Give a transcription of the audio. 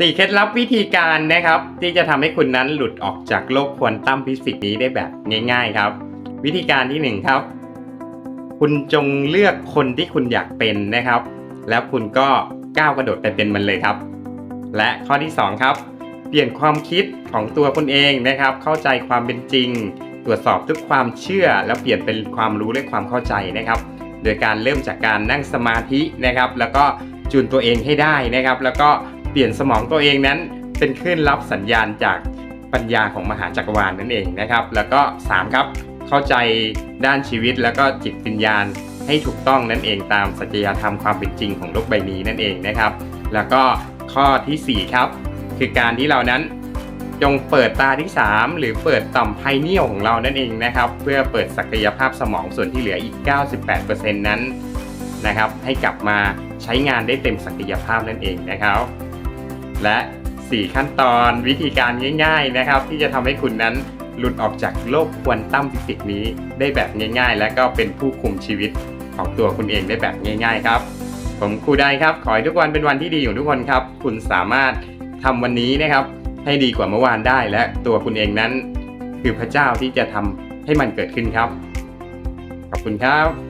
สี่เคล็ดลับวิธีการนะครับ ที่จะทำให้คุณนั้นหลุดออกจากโลกควอนตัมฟิสิกส์นี้ได้แบบง่าย ๆครับ วิธีการที่หนึ่งครับ คุณจงเลือกคนที่คุณอยากเป็นนะครับ แล้วคุณก็ก้าวกระโดดไปเป็นมันเลยครับ และข้อที่สองครับ เปลี่ยนความคิดของตัวคุณเองนะครับ เข้าใจความเป็นจริง ตรวจสอบทุกความเชื่อ แล้วเปลี่ยนเป็นความรู้และความเข้าใจนะครับ โดยการเริ่มจากการนั่งสมาธินะครับ แล้วก็จูนตัวเองให้ได้นะครับ แล้วก็ ลี่ยนสมองตัวเองนั้น เป็นคลื่นรับสัญญาณจากปัญญาของมหาจักรวาลนั่นเองนะครับ แล้วก็สามครับ เข้าใจด้านชีวิตแล้วก็จิตวิญญาณให้ถูกต้องนั่นเองตามสัจยธรรมความเป็นจริงของโลกใบนี้นั่นเองนะครับ แล้วก็ข้อทีสี่ 4 ครับ คือการที่เรานั้นจงเปิดตาที่ 3 หรือเปิดต่อมไพเนียลของเรานั่นเองนะครับ เพื่อเปิดศักยภาพสมองส่วนที่เหลืออีก 98%นั้นนะครับ ให้กลับมาใช้งานได้เต็มศักยภาพนั่นเองนะครับ และ 4 ขั้นตอนวิธีการง่าย ๆนะครับ ที่จะทำให้คุณนั้นหลุดออกจากโลกควอนตัมฟิสิกส์นี้ได้แบบง่าย ๆ และก็เป็นผู้คุมชีวิตของตัวคุณเองได้แบบง่าย ๆ ครับ ผมครูได้ครับ ขอให้ทุกวันเป็นวันที่ดีของทุกคนครับ คุณสามารถทำวันนี้นะครับ ให้ดีกว่าเมื่อวานได้และตัวคุณเองนั้น คือพระเจ้าที่จะทำให้มันเกิดขึ้นครับ ขอบคุณครับ